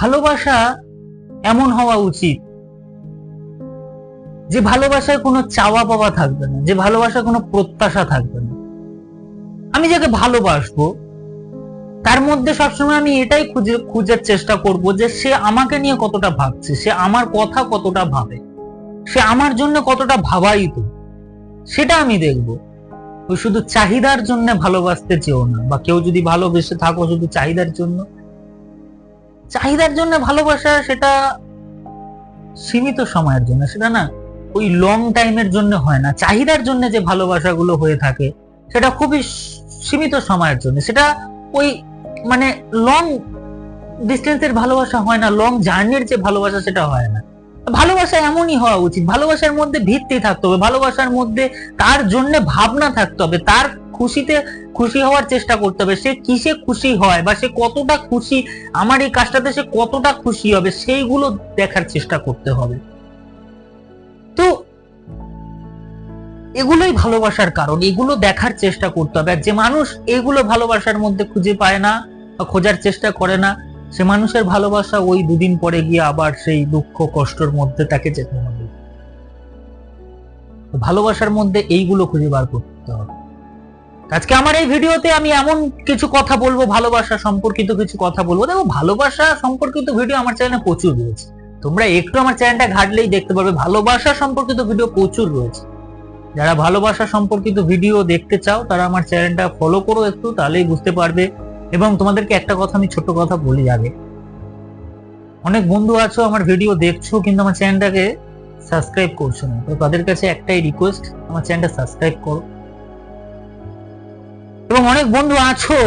ভালোবাসা এমন হওয়া উচিত যে ভালোবাসায় কোনো চাওয়া পাওয়া থাকবে না, যে ভালোবাসায় কোনো প্রত্যাশা থাকবে না। আমি যাকে ভালোবাসবো, তার মধ্যে সবসময় আমি এটাই খুঁজে, খুঁজার চেষ্টা করব যে সে আমাকে নিয়ে কতটা ভাবছে, সে আমার কথা কতটা ভাবে, সে আমার জন্য কতটা ভাবায়িত, সেটা আমি দেখব। ওই শুধু চাহিদার জন্য ভালোবাসতে চেও না, বা কেউ যদি ভালোবেসে থাকো শুধু চাহিদার জন্য চাহিদার জন্য ভালোবাসা সেটা সীমিত সময়ের জন্য, সেটা না ওই লং টাইমের জন্য হয় না। চাহিদার জন্য যে ভালোবাসাগুলো হয়ে থাকে, সেটা খুবই সীমিত সময়ের জন্য। সেটা ওই মানে লং ডিস্টেন্সের ভালোবাসা হয় না লং জার্নির যে ভালোবাসা সেটা হয় না। ভালোবাসা এমনই হওয়া উচিত। ভালোবাসার মধ্যে ভিত্তি থাকতে হবে। ভালোবাসার মধ্যে তার জন্য ভাবনা থাকতে হবে। তার খুশিতে খুশি হওয়ার চেষ্টা করতে হবে। সে কিসে খুশি হয় বা সে কতটা খুশি, আমার এই কাজটাতে সে কতটা খুশি হবে, সেইগুলো দেখার চেষ্টা করতে হবে। তো এগুলোই ভালোবাসার কারণ, এগুলো দেখার চেষ্টা করতে হবে। আর যে মানুষ এগুলো ভালোবাসার মধ্যে খুঁজে পায় না বা খোঁজার চেষ্টা করে না, সে মানুষের ভালোবাসা ওই দুদিন পরে গিয়ে আবার সেই দুঃখ কষ্টের মধ্যে তাকে যেতে হবে। ভালোবাসার মধ্যে এইগুলো খুঁজে বার করতে হবে। আজকে আমার এই ভিডিওতে আমি এমন কিছু কথা বলব, ভালোবাসা সম্পর্কিত কিছু কথা বলব। দেখো, ভালোবাসা সম্পর্কিত ভিডিও আমার চ্যানেলে প্রচুর রয়েছে। তোমরা একটু আমার চ্যানেলটা ঘাটলেই দেখতে পারবে, ভালোবাসা সম্পর্কিত ভিডিও প্রচুর রয়েছে। যারা ভালোবাসা সম্পর্কিত ভিডিও দেখতে চাও, তারা আমার চ্যানেলটা ফলো করো একটু, তাহলেই বুঝতে পারবে। এবং তোমাদেরকে একটা কথা, আমি ছোট কথা বলি আগে। অনেক বন্ধু আছো, আমার ভিডিও দেখছ, কিন্তু আমার চ্যানেলটাকে সাবস্ক্রাইব করছ না। তো তাদের কাছে একটাই রিকোয়েস্ট আমার চ্যানেলটা সাবস্ক্রাইব করো। অনেক বন্ধু আছো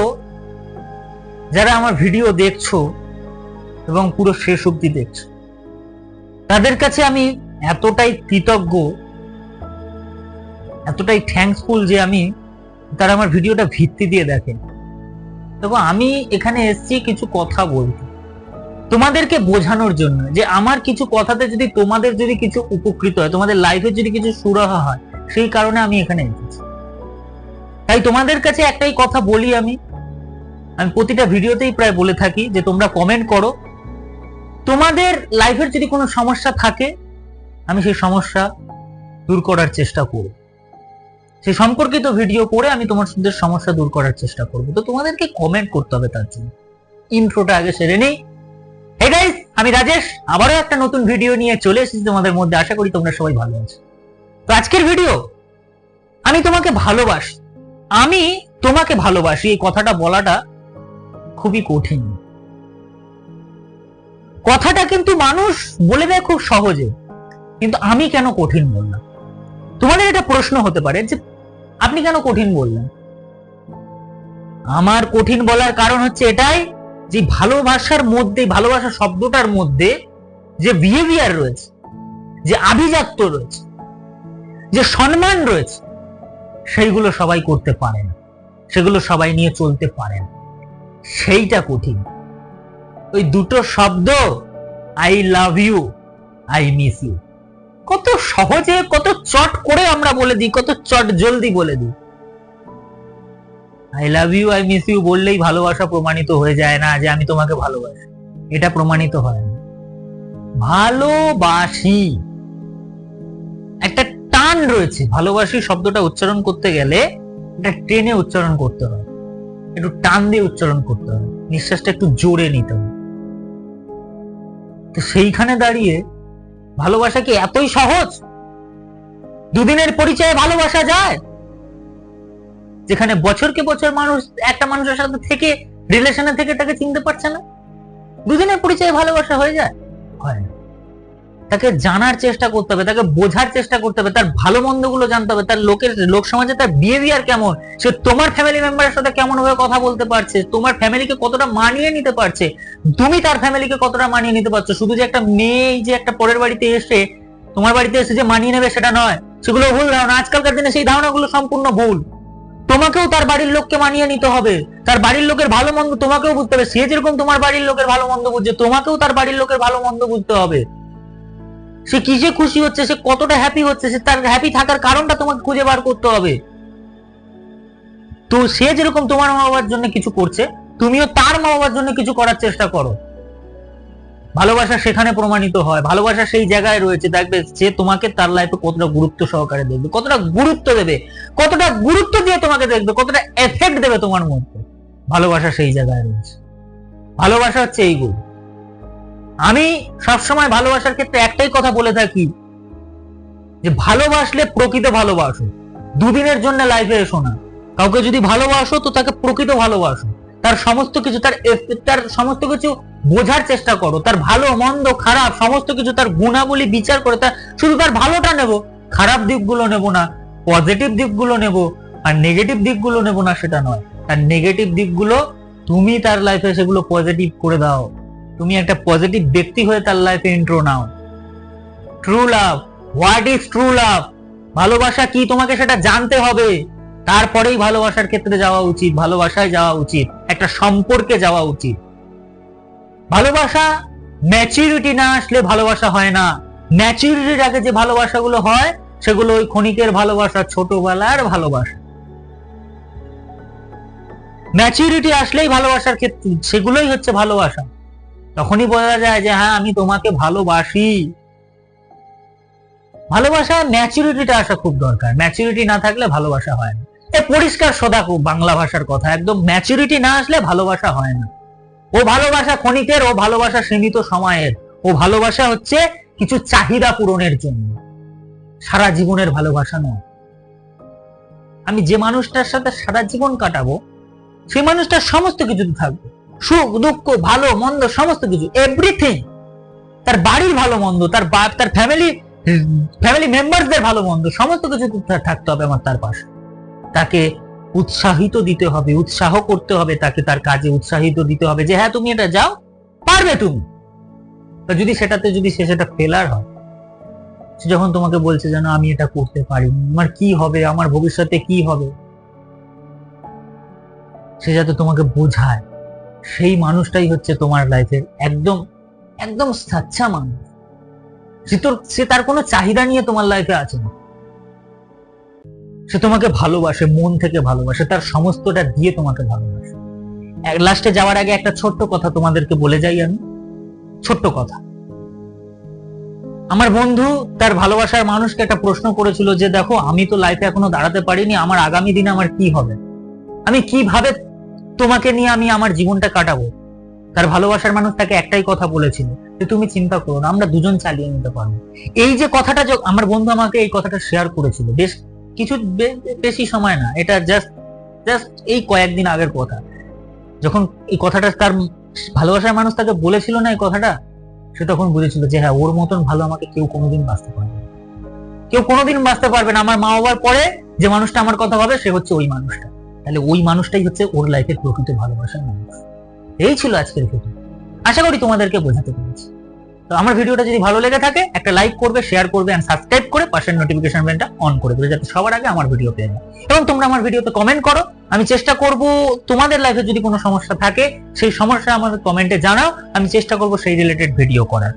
যারা আমার ভিডিও দেখছ এবং পুরো শেষ অবধি দেখছ। তাদের কাছে আমি এতটাই কৃতজ্ঞ, এতটাই থ্যাঙ্কসফুল যে আমি তারা আমার ভিডিওটা ভিত্তি দিয়ে দেখেন। দেখো আমি এখানে এসেছি কিছু কথা বলতে। তোমাদেরকে বোঝানোর জন্য যে আমার কিছু কথাতে যদি তোমাদের যদি কিছু উপকৃত হয়, তোমাদের লাইফে যদি কিছু সুরাহা হয়, সেই কারণে আমি এখানে এসেছি। তাই তোমাদের কাছে একটাই কথা বলি আমি। আমি প্রতিটা ভিডিওতেই প্রায় বলে থাকি যে তোমরা কমেন্ট করো। তোমাদের লাইফের যদি কোনো সমস্যা থাকে, আমি সেই সমস্যা দূর করার চেষ্টা করব। সেই সম্পর্কিত ভিডিও করে আমি তোমার তোমাদের সমস্যা দূর করার চেষ্টা করব। তো তোমাদেরকে কমেন্ট করতে হবে তার জন্য। ইন্ট্রোটা আগে সেরে নেই। হে গাইস আমি রাজেশ। আবারও একটা নতুন ভিডিও নিয়ে চলে এসেছি তোমাদের মধ্যে। আশা করি তোমরা সবাই ভালো আছো। তো আজকের ভিডিও আমি তোমাকে ভালোবাসি। আমি তোমাকে ভালোবাসি, এই কথাটা বলাটা খুবই কঠিন। কথাটা কিন্তু মানুষ বলে দেয় খুব সহজে, কিন্তু আমি কেন কঠিন বললাম? তোমাদের এটা প্রশ্ন হতে পারে যে আপনি কেন কঠিন বললেন? আমার কঠিন বলার কারণ হচ্ছে এটাই যে ভালোবাসার মধ্যে ভালোবাসা শব্দটার মধ্যে যে বিহেভিয়ার রয়েছে, যে আভিজাত্য রয়েছে, যে সম্মান রয়েছে সেইগুলো সবাই করতে পারে না। সেগুলো সবাই নিয়ে চলতে পারে না। সেইটা কঠিন। ওই দুটো শব্দ I love you I miss you কত সহজে, কত চট করে আমরা বলে দিই, কত চট জলদি বলে দিই। I love you I miss you বললেই ভালোবাসা প্রমাণিত হয়ে যায় না যে আমি তোমাকে ভালোবাসি। এটা প্রমাণিত হয় না। ভালোবাসি। টান রয়েছে। ভালোবাসি শব্দটা উচ্চারণ করতে গেলে একটা টেনে উচ্চারণ করতে হয়। একটু টান দিয়ে উচ্চারণ করতে হয়। নিঃশ্বাসটা একটু জোরে নিতে হয়। তো সেইখানে দাঁড়িয়ে ভালোবাসা কি এতই সহজ? দুদিনের পরিচয়ে ভালোবাসা যায়? যেখানে বছরকে বছর মানুষ, একটা মানুষের সাথে থেকে রিলেশনে থেকে তাকে চিনতে পারছে না। দুদিনের পরিচয়ে ভালোবাসা হয়ে যায়? হয় না। তাকে জানার চেষ্টা করতে হবে, তাকে বোঝার চেষ্টা করতে হবে, তার ভালো মন্দগুলো জানতে হবে, তার লোকের লোক সমাজে তার বিহেভিয়ার কেমন, সে তোমার ফ্যামিলি মেম্বারের সাথে কেমন ভাবে কথা বলতে পারছে, তোমার ফ্যামিলিকে কতটা মানিয়ে নিতে পারছে, তুমি তার ফ্যামিলিকে কতটা মানিয়ে নিতে পারছ, শুধু যে একটা মেয়ে যে একটা পরের বাড়িতে এসে তোমার বাড়িতে এসে যে মানিয়ে নেবে সেটা নয়, সেগুলো ভুল ধারণা, আজকালকার দিনে সেই ধারণাগুলো সম্পূর্ণ ভুল। তোমাকেও তার বাড়ির লোককে মানিয়ে নিতে হবে, তার বাড়ির লোকের ভালো মন্দ তোমাকেও বুঝতে হবে, সে যেরকম তোমার বাড়ির লোকের ভালো মন্দ বুঝছে, তোমাকেও তার বাড়ির লোকের ভালো মন্দ বুঝতে হবে। সে কিসে খুশি হচ্ছে? সে কতটা হ্যাপি হচ্ছে? সে তার হ্যাপি থাকার কারণটা তোমাকে খুঁজে বার করতে হবে। তো সে যেরকম তোমার মা বাবার জন্য কিছু করছে, তুমিও তার মা বাবার জন্য কিছু করার চেষ্টা করো। ভালোবাসা সেখানে প্রমাণিত হয়। ভালোবাসা সেই জায়গায় রয়েছে। দেখবে যে তোমাকে তার লাইফে কতটা গুরুত্ব সহকারে দেখবে, কতটা গুরুত্ব দেবে, কতটা গুরুত্ব দিয়ে তোমাকে দেখবে, কতটা এফেক্ট দেবে তোমার মধ্যে। ভালোবাসা সেই জায়গায় রয়েছে। ভালোবাসা হচ্ছে এই এইগুলো আমি সবসময় ভালোবাসার ক্ষেত্রে একটাই কথা বলে থাকি যে ভালোবাসলে প্রকৃত ভালোবাসো। দুদিনের জন্য লাইফে এসো না। কাউকে যদি ভালোবাসো, তো তাকে প্রকৃত ভালোবাসো। তার সমস্ত কিছু, তার তার সমস্ত কিছু বোঝার চেষ্টা করো। তার ভালো, মন্দ, খারাপ, সমস্ত কিছু, তার গুণাবলী বিচার করে, তার শুধু তার ভালোটা নেব। খারাপ দিকগুলো নেব না পজিটিভ দিকগুলো নেব, আর নেগেটিভ দিকগুলো নেব না, সেটা নয়। তার নেগেটিভ দিকগুলো তুমি তার লাইফে সেগুলো পজিটিভ করে দাও। তুমি একটা পজিটিভ ব্যক্তি হয়ে তার লাইফে intro now. True love what is true love ভালোবাসা কি তোমাকে সেটা জানতে হবে। তারপরেই ভালোবাসার ক্ষেত্রে যাওয়া উচিত, ভালোবাসায় যাওয়া উচিত, একটা সম্পর্কে যাওয়া উচিত। ভালোবাসা ম্যাচুরিটি না আসলে ভালোবাসা হয় না। ম্যাচুরিটির আগে যে ভালোবাসাগুলো হয়, সেগুলো ওই ক্ষণিকের ভালোবাসা, ছোটবেলার ভালোবাসা। ম্যাচুরিটি আসলেই ভালোবাসার ক্ষেত্রে, সেগুলোই হচ্ছে ভালোবাসা। তখনই বোঝা যায় যে হ্যাঁ আমি তোমাকে ভালোবাসি। ভালোবাসা ম্যাচুরিটিটা আসা খুব দরকার। ম্যাচুরিটি না থাকলে ভালোবাসা হয় না। এ পরিষ্কার সদা খুব বাংলা ভাষার কথা। একদম ম্যাচুরিটি না আসলে ভালোবাসা হয় না। ও ভালোবাসা ক্ষণিকের, ও ভালোবাসা সীমিত সময়ের। ও ভালোবাসা হচ্ছে কিছু চাহিদা পূরণের জন্য। সারা জীবনের ভালোবাসা নয়। আমি যে মানুষটার সাথে সারা জীবন কাটাবো, সেই মানুষটার সমস্ত কিছু থাকবে। সুখ, দুঃখ, ভালো, মন্দ, সমস্ত কিছু এভরিথিং তার বাড়ির ভালো মন্দ, তার বাপ তার ফ্যামিলি ফ্যামিলি মেম্বারদের ভালো মন্দ, সমস্ত কিছু থাকতে হবে আমার তার পাশে। তাকে উৎসাহিত দিতে হবে, উৎসাহ করতে হবে তাকে, তার কাজে উৎসাহিত দিতে হবে যে হ্যাঁ তুমি এটা যাও, পারবে তুমি। যদি সেটাতে, যদি সে সেটা ফেলার হয়, সে যখন তোমাকে বলছে যেন, আমি এটা করতে পারিনি, আমার কি হবে, আমার ভবিষ্যতে কি হবে? সে যাতে তোমাকে বোঝায়। সেই মানুষটাই হচ্ছে তোমার লাইফের একদম একদম সাচ্চা মানুষ। সে তোর কোনো চাহিদা নিয়ে তোমার লাইফে আছে না। সে তোমাকে ভালোবাসে, মন থেকে ভালোবাসে, তার সমস্তটা দিয়ে তোমাকে ভালোবাসে। লাস্টে যাওয়ার আগে একটা ছোট্ট কথা তোমাদেরকে বলে যাই আমি। ছোট্ট কথা। আমার বন্ধু তার ভালোবাসার মানুষকে একটা প্রশ্ন করেছিল যে, দেখো, আমি তো লাইফে এখনও দাঁড়াতে পারিনি, আমার আগামী দিনে আমার কি হবে? আমি কীভাবে তোমাকে নিয়ে আমি আমার জীবনটা কাটাবো। তার ভালোবাসার মানুষ তাকে একটাই কথা বলেছিল যে, তুমি চিন্তা করো না, আমরা দুজন চালিয়ে নিতে পারব। এই যে কথাটা আমার বন্ধু আমাকে এই কথাটা শেয়ার করেছিল, বেশ কিছু বেশি সময় না, এটা জাস্ট জাস্ট এই কয়েকদিন আগের কথা। যখন এই কথাটা তার ভালোবাসার মানুষ তাকে বলেছিল না এই কথাটা, সে তখন বুঝেছিল যে হ্যাঁ ওর মতন ভালো আমাকে কেউ কোনোদিন বাঁচতে পারবে। কেউ কোনোদিন বাঁচতে পারবে না। আমার মা বাবার পরে যে মানুষটা আমার কথা ভাবে, সে হচ্ছে ওই মানুষটা। তাহলে ওই মানুষটাই হচ্ছে ওর লাইফের প্রকৃত ভালোবাসার মানুষ। এই ছিল আজকের ভিডিও আশা করি তোমাদেরকে বোঝাতে পেরেছি। তো আমার ভিডিওটা যদি ভালো লেগে থাকে, একটা লাইক করবে শেয়ার করবে এন্ড সাবস্ক্রাইব করে পাশের নোটিফিকেশন বেলটা অন করে দেবে, যাতে সবার আগে আমার ভিডিও পেয়ে যায়। এবং তোমরা আমার ভিডিওতে কমেন্ট করো। আমি চেষ্টা করব তোমাদের লাইফে যদি কোনো সমস্যা থাকে, সেই সমস্যা আমাদের কমেন্টে জানাও। আমি চেষ্টা করব সেই রিলেটেড ভিডিও করার।